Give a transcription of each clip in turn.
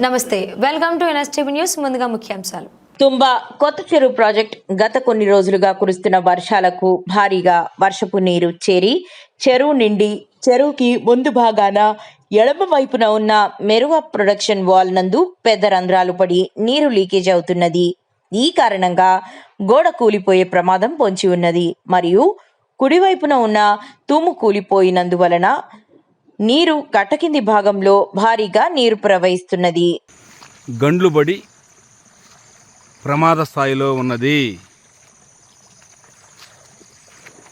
నమస్తే welcome to NSTV news. ముందుగా ముఖ్యాంశాలు. తుంబా కొత్త చెరువు ప్రాజెక్ట్ గత కొన్ని రోజులుగా కురుస్తున్న వర్షాలకు భారీగా వర్షపు నీరు చేరి చెరువు నిండి చెరువుకి ముందు భాగాన ఎడమ వైపున ఉన్న మెరువ ప్రొడక్షన్ వాల్ నందు పెద్ద రంధ్రాలు పడి నీరు లీకేజ్ అవుతున్నది. ఈ కారణంగా గోడ కూలిపోయే ప్రమాదం పొంచి ఉన్నది. మరియు కుడివైపున ఉన్న తూము కూలిపోయినందువలన నీరు కట్టకింది భాగంలో భారీగా నీరు ప్రవహిస్తున్నది. గండ్లుబడి ప్రమాద స్థాయిలో ఉన్నది.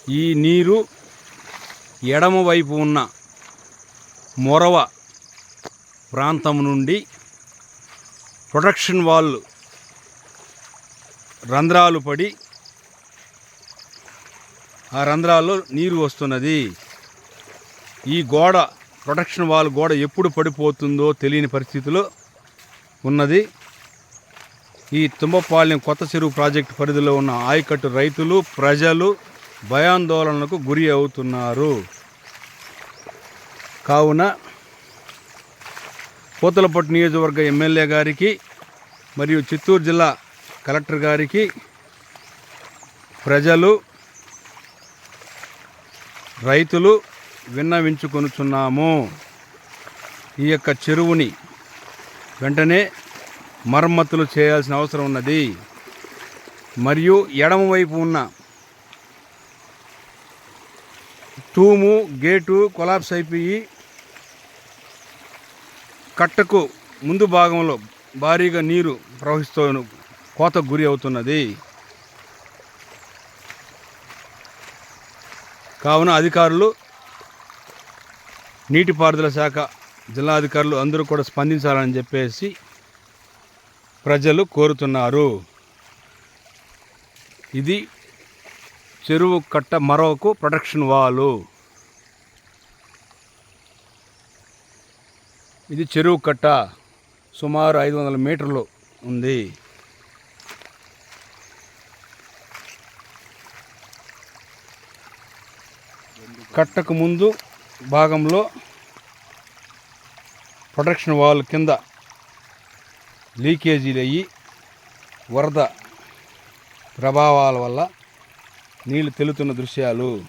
ఈ నీరు ఎడమవైపు ఉన్న మొరవ ప్రాంతం నుండి ప్రొటెక్షన్ వాల్ రంధ్రాలు పడి ఆ రంధ్రాల్లో నీరు వస్తున్నది. ఈ గోడ ప్రొటెక్షన్ వాల్ గోడ ఎప్పుడు పడిపోతుందో తెలియని పరిస్థితిలో ఉన్నది. ఈ తుంబపాలెం కొత్త చెరువు ప్రాజెక్టు పరిధిలో ఉన్న ఆయకట్టు రైతులు ప్రజలు భయాందోళనలకు గురి అవుతున్నారు. కావున పూతలపట్టు నియోజకవర్గ ఎమ్మెల్యే గారికి మరియు చిత్తూరు జిల్లా కలెక్టర్ గారికి ప్రజలు రైతులు విన్నవించుకొనుచున్నాము. ఈ యొక్క చెరువుని వెంటనే మరమ్మతులు చేయాల్సిన అవసరం ఉన్నది. మరియు ఎడమవైపు ఉన్న తూము గేటు కొలాప్స్ అయిపోయి కట్టకు ముందు భాగంలో భారీగా నీరు ప్రవహిస్తూ కోతకు గురి అవుతున్నది. కావున అధికారులు నీటిపారుదల శాఖ జిల్లా అధికారులు అందరూ కూడా స్పందించాలని చెప్పేసి ప్రజలు కోరుతున్నారు. ఇది చెరువు కట్ట మరొక ప్రొటెక్షన్ వాలు. ఇది చెరువు కట్ట సుమారు ఐదు వందల మీటర్లు ఉంది. కట్టకు ముందు భాగంలో ప్రొటెక్షన్ వాల్ కింద లీకేజీలు అయ్యి వరద ప్రభావాల వల్ల నీళ్ళు తెలుతున్న దృశ్యాలు.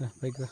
Ya, baiklah.